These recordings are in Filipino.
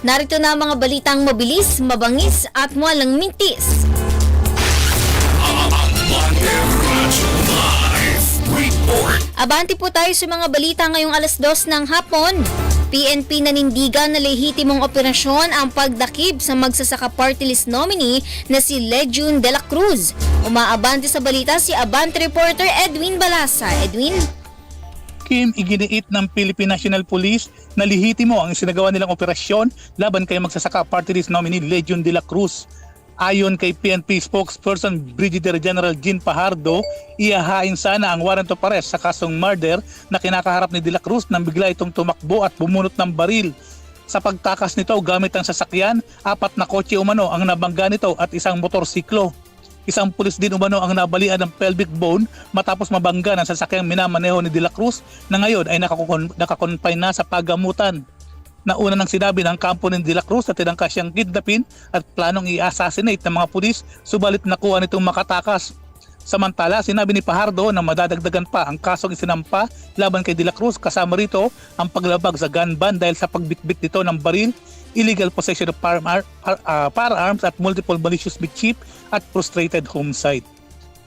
Narito na ang mga balitang mabilis, mabangis at walang mintis. Abante po tayo sa mga balita ngayong alas dos ng hapon. PNP nanindigan na lehitimong operasyon ang pagdakip sa magsasaka party list nominee na si Legion de la Cruz. Umaabante sa balita si Abante reporter Edwin Balasa. Edwin? Kim, iginiit ng Philippine National Police na lihitimo ang isinagawa nilang operasyon laban kay magsasaka party list nominee Legion de la Cruz. Ayon kay PNP spokesperson Brigadier General Jean Pajardo, iyahain sana ang warrant of arrest sa kasong murder na kinakaharap ni De La Cruz nang bigla itong tumakbo at bumunot ng baril. Sa pagtakas nito gamit ang sasakyan, apat na kotse umano ang nabangga nito at isang motorsiklo. Isang pulis din umano ang nabalian ng pelvic bone matapos mabangga ng sasakyang minamaneho ni De La Cruz na ngayon ay nakakon- nakakonfine na sa pagamutan. Nauna nang sinabi ng kampo ni De La Cruz na tinangka siyang kidnapin at planong i-assassinate ng mga pulis subalit nakuha nitong makatakas. Samantala, sinabi ni Pajardo na madadagdagan pa ang kasong isinampa laban kay De La Cruz kasama rito ang paglabag sa gun ban dahil sa pagbitbit nito ng baril, illegal possession of firearm- ah, firearms at multiple malicious mischief at frustrated homicide.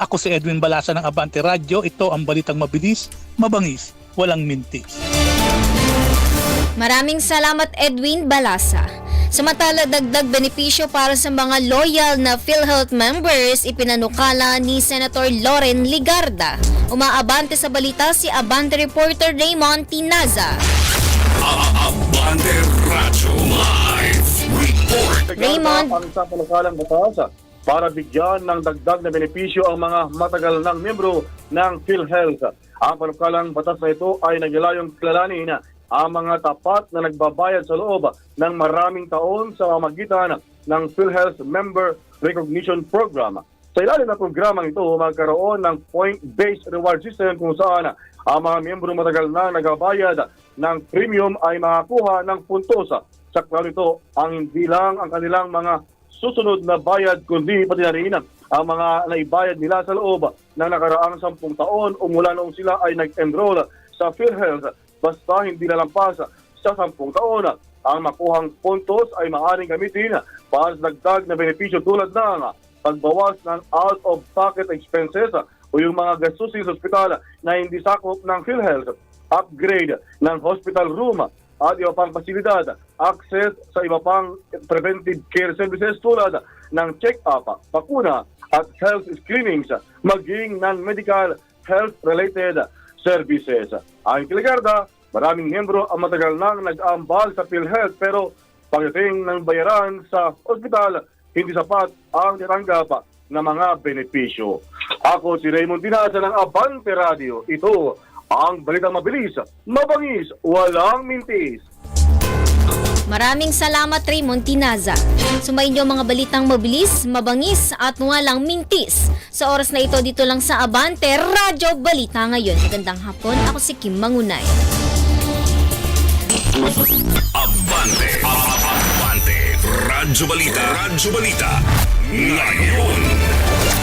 Ako si Edwin Balasa ng Abante Radio. Ito ang balitang mabilis, mabangis, walang mintis. Maraming salamat Edwin Balasa. Samantala, dagdag benepisyo para sa mga loyal na PhilHealth members ipinanukala ni Senator Loren Ligarda. Umaabante sa balita si Abante reporter Raymond Tinaza. Abante Radyo Live Report. Raymond. Ang sa panukalang batas para bigyan ng dagdag na benepisyo ang mga matagal ng membro ng PhilHealth. Ang panukalang batas na ito ay nagyalayong kilalanin ang mga tapat na nagbabayad sa loob ng maraming taon sa magitan ng PhilHealth Member Recognition Program. Sa ilalim ng programang ito, magkaroon ng point-based reward system kung saan ang mga miyembro matagal na nagbabayad ng premium ay makakuha ng puntos. Sa klaro ito, ang hindi lang ang kanilang mga susunod na bayad kundi pati na rin ang mga naibayad nila sa loob ng nakaraang sampung taon o mula noong sila ay nag-enroll sa PhilHealth basta hindi nalampas sa sampung taon. Ang makuhang puntos ay maaaring gamitin para sa dagdag na benepisyo tulad ng pagbawas ng out-of-pocket expenses o yung mga gastusin sa ospital na hindi sakop ng PhilHealth, upgrade ng hospital room at iba pang pasilidad, access sa iba pang preventive care services tulad ng check-up, bakuna at health screenings, maging non-medical health-related services. Ang Kiligarda, maraming miyembro ang matagal nang nag-aambal sa PhilHealth pero pagdating ng bayaran sa ospital, hindi sapat ang titanggap na mga benepisyo. Ako si Raymond Dinasa ng Abante Radio. Ito ang balitang mabilis, mabangis, walang mintis. Maraming salamat Raymond Tinaza. Sumayin niyo mga balitang mabilis, mabangis at walang mintis. Sa oras na ito dito lang sa Abante Radyo Balita ngayon. Magandang hapon, ako si Kim Mangunay. Abante. Abante. Radyo Balita. Radyo Balita. Ngayon.